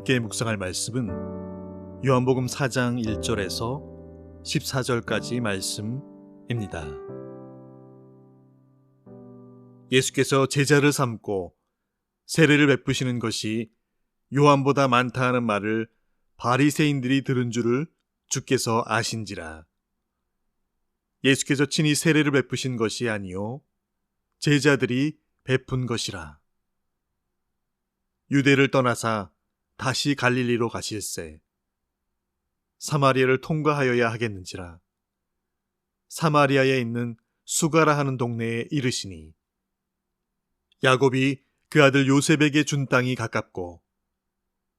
함께 묵상할 말씀은 요한복음 4장 1절에서 14절까지 말씀입니다. 예수께서 제자를 삼고 세례를 베푸시는 것이 요한보다 많다 하는 말을 바리새인들이 들은 줄을 주께서 아신지라. 예수께서 친히 세례를 베푸신 것이 아니요 제자들이 베푼 것이라. 유대를 떠나사 다시 갈릴리로 가실세. 사마리아를 통과하여야 하겠는지라. 사마리아에 있는 수가라 하는 동네에 이르시니 야곱이 그 아들 요셉에게 준 땅이 가깝고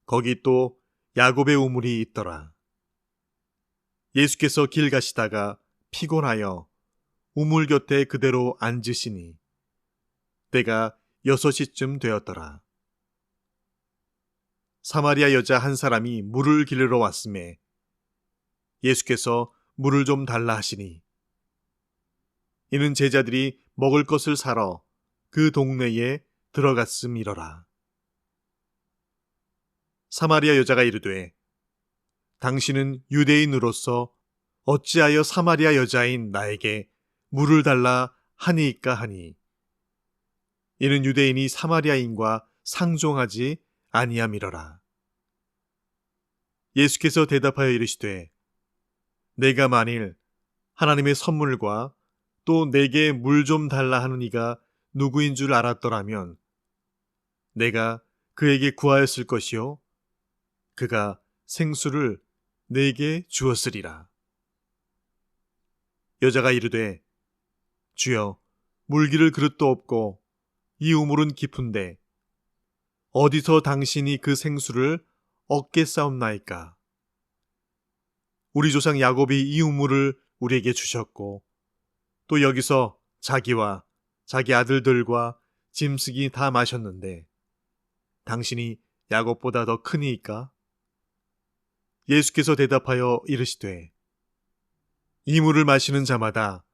거기 또 야곱의 우물이 있더라. 예수께서 길 가시다가 피곤하여 우물 곁에 그대로 앉으시니 때가 여섯 시쯤 되었더라. 사마리아 여자 한 사람이 물을 기르러 왔음에 예수께서 물을 좀 달라 하시니 이는 제자들이 먹을 것을 사러 그 동네에 들어갔음이러라. 사마리아 여자가 이르되 당신은 유대인으로서 어찌하여 사마리아 여자인 나에게 물을 달라 하니까 하니 이는 유대인이 사마리아인과 상종하지 아니함이러라. 예수께서 대답하여 이르시되 내가 만일 하나님의 선물과 또 내게 물 좀 달라 하는 이가 누구인 줄 알았더라면 내가 그에게 구하였을 것이요 그가 생수를 내게 주었으리라. 여자가 이르되 주여 물기를 그릇도 없고 이 우물은 깊은데 어디서 당신이 그 생수를 얻게 싸움나이까? 우리 조상 야곱이 이 우물을 우리에게 주셨고 또 여기서 자기와 자기 아들들과 짐승이 다 마셨는데 당신이 야곱보다 더 크니이까? 예수께서 대답하여 이르시되 이 물을 마시는 자마다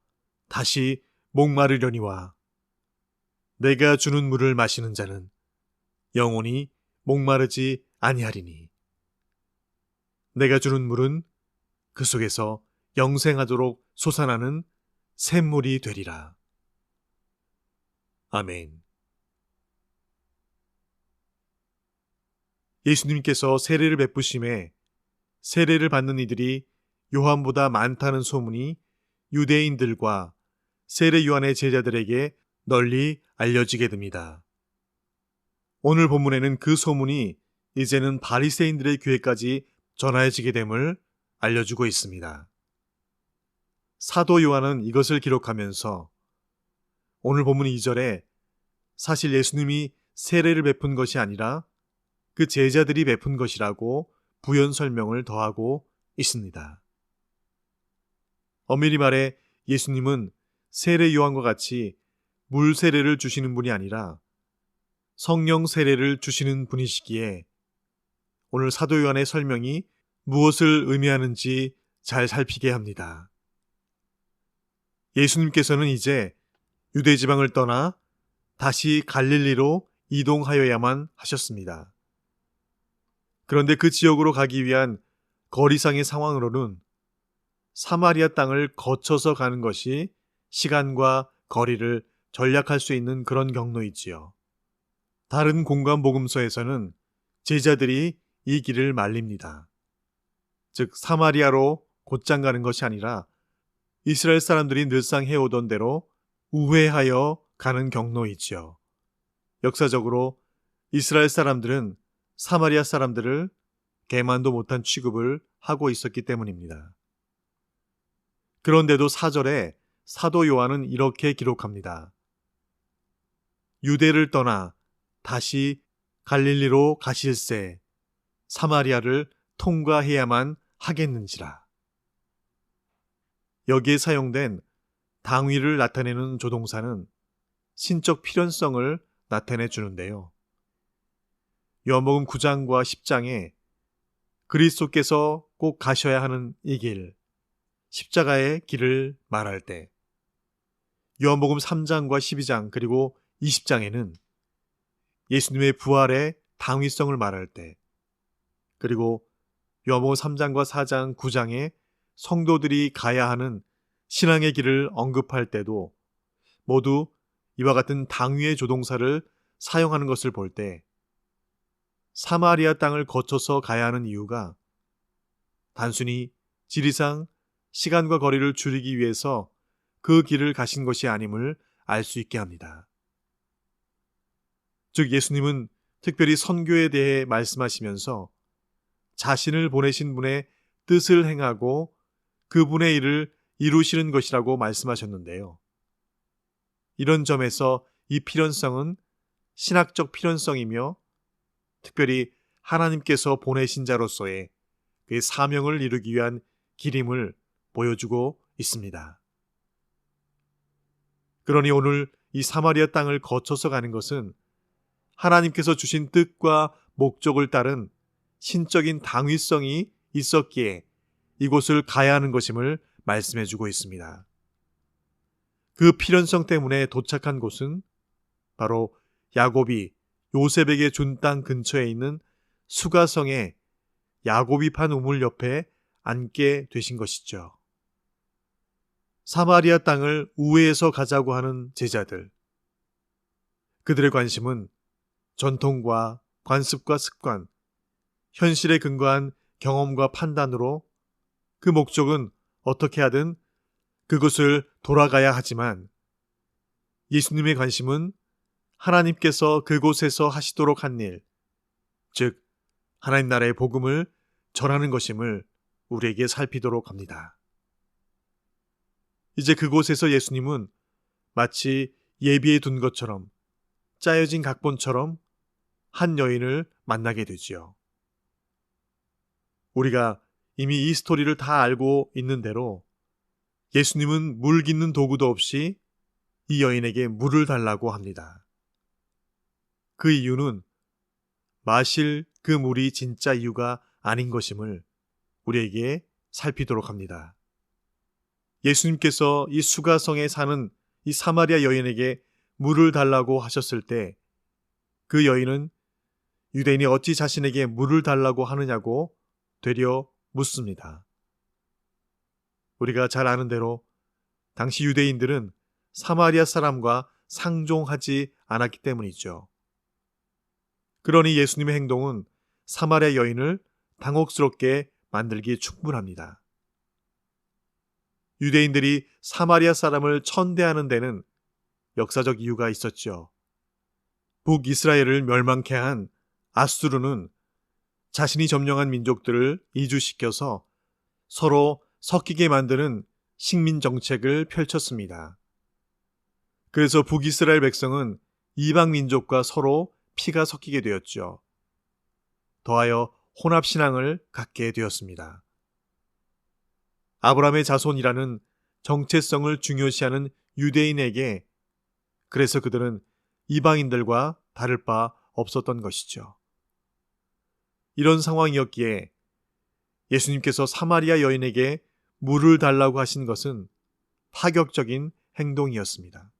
다시 목마르려니와 내가 주는 물을 마시는 자는 영원히 목마르지 아니하리니 내가 주는 물은 그 속에서 영생하도록 솟아나는 샘물이 되리라. 아멘. 예수님께서 세례를 베푸심에 세례를 받는 이들이 요한보다 많다는 소문이 유대인들과 세례 요한의 제자들에게 널리 알려지게 됩니다. 오늘 본문에는 그 소문이 이제는 바리새인들의 귀에까지 전하여지게 됨을 알려주고 있습니다. 사도 요한은 이것을 기록하면서 오늘 본문 2절에 사실 예수님이 세례를 베푼 것이 아니라 그 제자들이 베푼 것이라고 부연 설명을 더하고 있습니다. 엄밀히 말해 예수님은 세례 요한과 같이 물 세례를 주시는 분이 아니라 성령 세례를 주시는 분이시기에 오늘 사도 요한의 설명이 무엇을 의미하는지 잘 살피게 합니다. 예수님께서는 이제 유대 지방을 떠나 다시 갈릴리로 이동하여야만 하셨습니다. 그런데 그 지역으로 가기 위한 거리상의 상황으로는 사마리아 땅을 거쳐서 가는 것이 시간과 거리를 전략할 수 있는 그런 경로이지요. 다른 공간 복음서에서는 제자들이 이 길을 말립니다. 즉 사마리아로 곧장 가는 것이 아니라 이스라엘 사람들이 늘상 해오던 대로 우회하여 가는 경로이지요. 역사적으로 이스라엘 사람들은 사마리아 사람들을 개만도 못한 취급을 하고 있었기 때문입니다. 그런데도 사절에 사도 요한은 이렇게 기록합니다. 유대를 떠나 다시 갈릴리로 가실세 사마리아를 통과해야만 하겠는지라. 여기에 사용된 당위를 나타내는 조동사는 신적 필연성을 나타내 주는데요. 요한복음 9장과 10장에 그리스도께서 꼭 가셔야 하는 이 길, 십자가의 길을 말할 때, 요한복음 3장과 12장 그리고 20장에는 예수님의 부활의 당위성을 말할 때 그리고 요한복음 3장과 4장, 9장에 성도들이 가야 하는 신앙의 길을 언급할 때도 모두 이와 같은 당위의 조동사를 사용하는 것을 볼 때 사마리아 땅을 거쳐서 가야 하는 이유가 단순히 지리상 시간과 거리를 줄이기 위해서 그 길을 가신 것이 아님을 알 수 있게 합니다. 즉 예수님은 특별히 선교에 대해 말씀하시면서 자신을 보내신 분의 뜻을 행하고 그분의 일을 이루시는 것이라고 말씀하셨는데요. 이런 점에서 이 필연성은 신학적 필연성이며 특별히 하나님께서 보내신 자로서의 그 사명을 이루기 위한 길임을 보여주고 있습니다. 그러니 오늘 이 사마리아 땅을 거쳐서 가는 것은 하나님께서 주신 뜻과 목적을 따른 신적인 당위성이 있었기에 이곳을 가야 하는 것임을 말씀해 주고 있습니다. 그 필연성 때문에 도착한 곳은 바로 야곱이 요셉에게 준 땅 근처에 있는 수가성의 야곱이 판 우물 옆에 앉게 되신 것이죠. 사마리아 땅을 우회해서 가자고 하는 제자들. 그들의 관심은 전통과 관습과 습관, 현실에 근거한 경험과 판단으로 그 목적은 어떻게 하든 그곳을 돌아가야 하지만 예수님의 관심은 하나님께서 그곳에서 하시도록 한 일, 즉, 하나님 나라의 복음을 전하는 것임을 우리에게 살피도록 합니다. 이제 그곳에서 예수님은 마치 예비해 둔 것처럼 짜여진 각본처럼 한 여인을 만나게 되지요. 우리가 이미 이 스토리를 다 알고 있는 대로 예수님은 물 깃는 도구도 없이 이 여인에게 물을 달라고 합니다. 그 이유는 마실 그 물이 진짜 이유가 아닌 것임을 우리에게 살피도록 합니다. 예수님께서 이 수가성에 사는 이 사마리아 여인에게 물을 달라고 하셨을 때 그 여인은 유대인이 어찌 자신에게 물을 달라고 하느냐고 되려 묻습니다. 우리가 잘 아는 대로 당시 유대인들은 사마리아 사람과 상종하지 않았기 때문이죠. 그러니 예수님의 행동은 사마리아 여인을 당혹스럽게 만들기 충분합니다. 유대인들이 사마리아 사람을 천대하는 데는 역사적 이유가 있었죠. 북이스라엘을 멸망케 한 아수르는 자신이 점령한 민족들을 이주시켜서 서로 섞이게 만드는 식민 정책을 펼쳤습니다. 그래서 북이스라엘 백성은 이방 민족과 서로 피가 섞이게 되었죠. 더하여 혼합 신앙을 갖게 되었습니다. 아브라함의 자손이라는 정체성을 중요시하는 유대인에게 그래서 그들은 이방인들과 다를 바 없었던 것이죠. 이런 상황이었기에 예수님께서 사마리아 여인에게 물을 달라고 하신 것은 파격적인 행동이었습니다.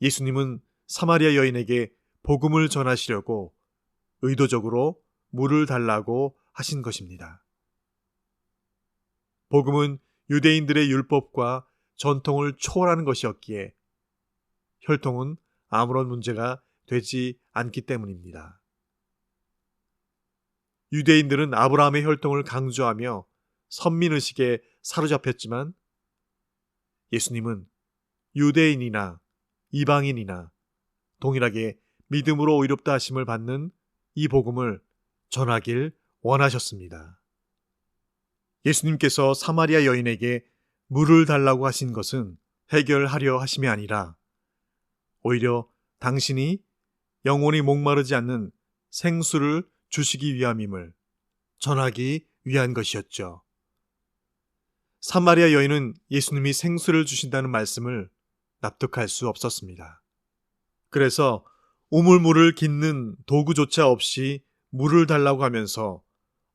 예수님은 사마리아 여인에게 복음을 전하시려고 의도적으로 물을 달라고 하신 것입니다. 복음은 유대인들의 율법과 전통을 초월하는 것이었기에 혈통은 아무런 문제가 되지 않기 때문입니다. 유대인들은 아브라함의 혈통을 강조하며 선민의식에 사로잡혔지만 예수님은 유대인이나 이방인이나 동일하게 믿음으로 의롭다 하심을 받는 이 복음을 전하길 원하셨습니다. 예수님께서 사마리아 여인에게 물을 달라고 하신 것은 해결하려 하심이 아니라 오히려 당신이 영원히 목마르지 않는 생수를 주시기 위함임을 전하기 위한 것이었죠. 사마리아 여인은 예수님이 생수를 주신다는 말씀을 납득할 수 없었습니다. 그래서 우물물을 깃는 도구조차 없이 물을 달라고 하면서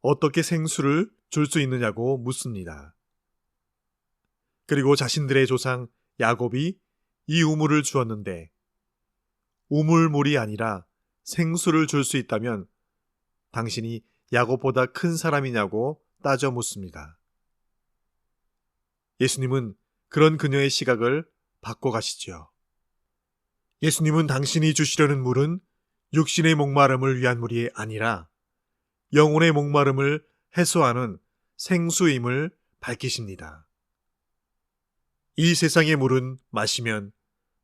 어떻게 생수를 줄 수 있느냐고 묻습니다. 그리고 자신들의 조상 야곱이 이 우물을 주었는데 우물물이 아니라 생수를 줄 수 있다면 당신이 야곱보다 큰 사람이냐고 따져 묻습니다. 예수님은 그런 그녀의 시각을 바꿔 가시죠. 예수님은 당신이 주시려는 물은 육신의 목마름을 위한 물이 아니라 영혼의 목마름을 해소하는 생수임을 밝히십니다. 이 세상의 물은 마시면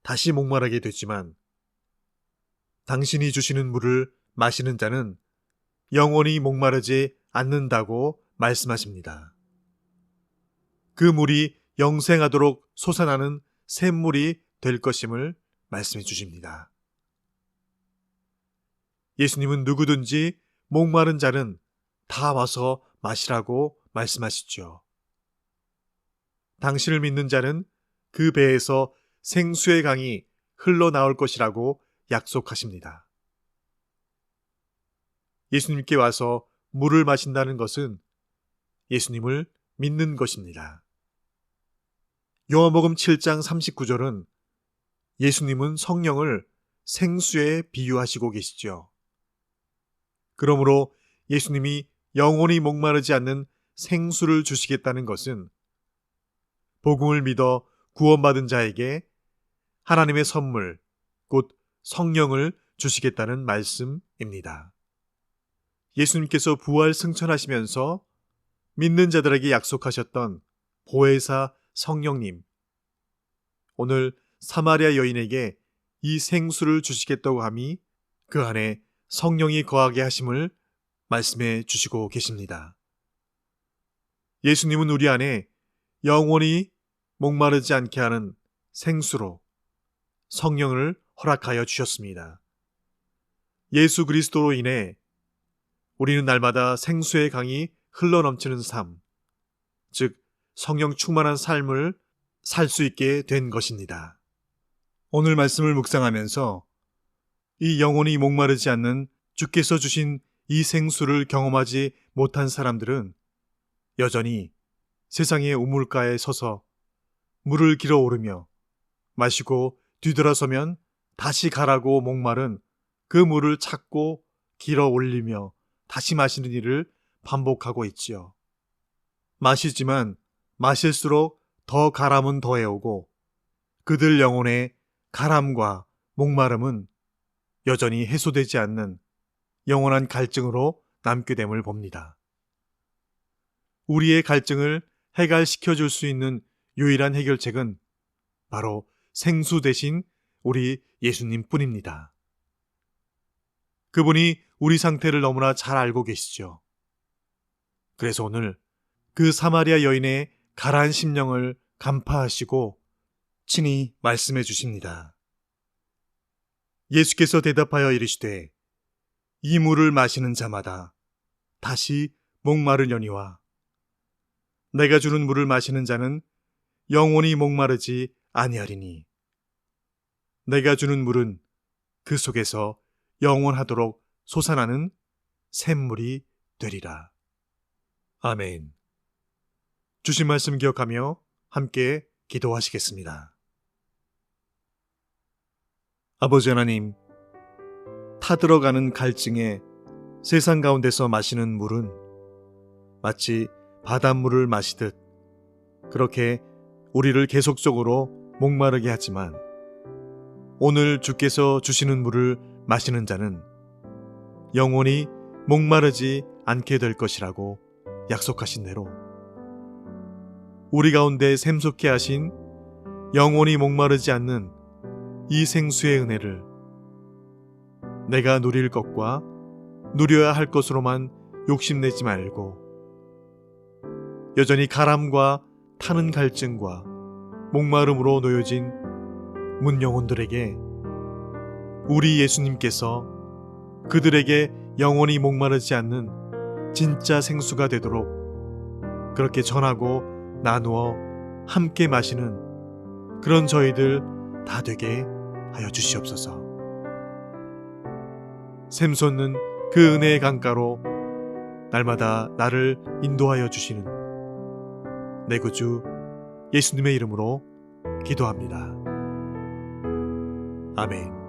다시 목마르게 되지만 당신이 주시는 물을 마시는 자는 영원히 목마르지 않는다고 말씀하십니다. 그 물이 영생하도록 솟아나는 샘물이 될 것임을 말씀해 주십니다. 예수님은 누구든지 목마른 자는 다 와서 마시라고 말씀하시죠. 당신을 믿는 자는 그 배에서 생수의 강이 흘러나올 것이라고 약속하십니다. 예수님께 와서 물을 마신다는 것은 예수님을 믿는 것입니다. 요한복음 7장 39절은 예수님은 성령을 생수에 비유하시고 계시죠. 그러므로 예수님이 영원히 목마르지 않는 생수를 주시겠다는 것은 복음을 믿어 구원받은 자에게 하나님의 선물, 곧 성령을 주시겠다는 말씀입니다. 예수님께서 부활 승천하시면서 믿는 자들에게 약속하셨던 보혜사 성령님, 오늘 사마리아 여인에게 이 생수를 주시겠다고 함이 그 안에 성령이 거하게 하심을 말씀해 주시고 계십니다. 예수님은 우리 안에 영원히 목마르지 않게 하는 생수로 성령을 허락하여 주셨습니다. 예수 그리스도로 인해 우리는 날마다 생수의 강이 흘러넘치는 삶, 즉 성령 충만한 삶을 살 수 있게 된 것입니다. 오늘 말씀을 묵상하면서 이 영혼이 목마르지 않는 주께서 주신 이 생수를 경험하지 못한 사람들은 여전히 세상의 우물가에 서서 물을 길어 오르며 마시고 뒤돌아서면 다시 가라고 목마른 그 물을 찾고 길어 올리며 다시 마시는 일을 반복하고 있지요. 마시지만 마실수록 더 가람은 더해오고 그들 영혼의 가람과 목마름은 여전히 해소되지 않는 영원한 갈증으로 남게 됨을 봅니다. 우리의 갈증을 해갈시켜 줄 수 있는 유일한 해결책은 바로 생수 대신 우리 예수님 뿐입니다. 그분이 우리 상태를 너무나 잘 알고 계시죠. 그래서 오늘 그 사마리아 여인의 가라한 심령을 간파하시고 친히 말씀해 주십니다. 예수께서 대답하여 이르시되 이 물을 마시는 자마다 다시 목마르려니와 내가 주는 물을 마시는 자는 영원히 목마르지 아니하리니 내가 주는 물은 그 속에서 영원하도록 솟아나는 샘물이 되리라. 아멘. 주신 말씀 기억하며 함께 기도하시겠습니다. 아버지 하나님, 타들어가는 갈증에 세상 가운데서 마시는 물은 마치 바닷물을 마시듯 그렇게 우리를 계속적으로 목마르게 하지만 오늘 주께서 주시는 물을 마시는 자는 영원히 목마르지 않게 될 것이라고 약속하신 대로. 우리 가운데 샘솟게 하신 영원히 목마르지 않는 이 생수의 은혜를 내가 누릴 것과 누려야 할 것으로만 욕심내지 말고 여전히 가람과 타는 갈증과 목마름으로 놓여진 문 영혼들에게 우리 예수님께서 그들에게 영원히 목마르지 않는 진짜 생수가 되도록 그렇게 전하고 나누어 함께 마시는 그런 저희들 다 되게 하여 주시옵소서. 샘솟는 그 은혜의 강가로 날마다 나를 인도하여 주시는 내 구주 예수님의 이름으로 기도합니다. 아멘.